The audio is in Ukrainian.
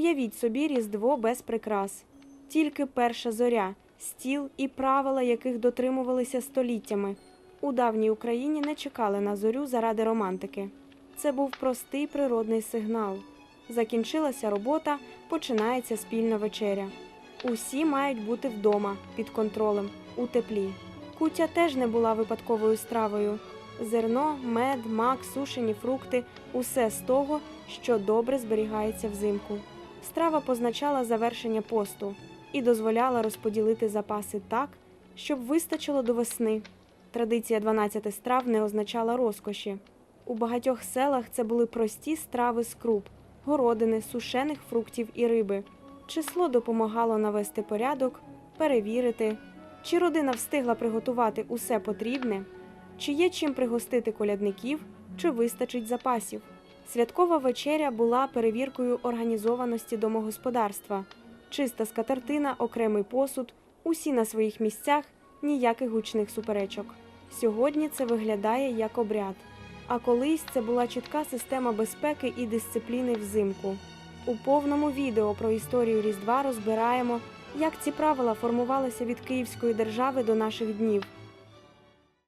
Уявіть собі Різдво без прикрас. Тільки перша зоря, стіл і правила, яких дотримувалися століттями. У давній Україні не чекали на зорю заради романтики. Це був простий природний сигнал. Закінчилася робота, починається спільна вечеря. Усі мають бути вдома, під контролем, у теплі. Кутя теж не була випадковою стравою. Зерно, мед, мак, сушені фрукти усе з того, що добре зберігається взимку. Страва позначала завершення посту і дозволяла розподілити запаси так, щоб вистачило до весни. Традиція 12 страв не означала розкоші. У багатьох селах це були прості страви з круп, городини, сушених фруктів і риби. Число допомагало навести порядок, перевірити, чи родина встигла приготувати усе потрібне, чи є чим пригостити колядників, чи вистачить запасів. Святкова вечеря була перевіркою організованості домогосподарства. Чиста скатертина, окремий посуд, усі на своїх місцях, ніяких гучних суперечок. Сьогодні це виглядає як обряд, а колись це була чітка система безпеки і дисципліни взимку. У повному відео про історію Різдва розбираємо, як ці правила формувалися від Київської держави до наших днів.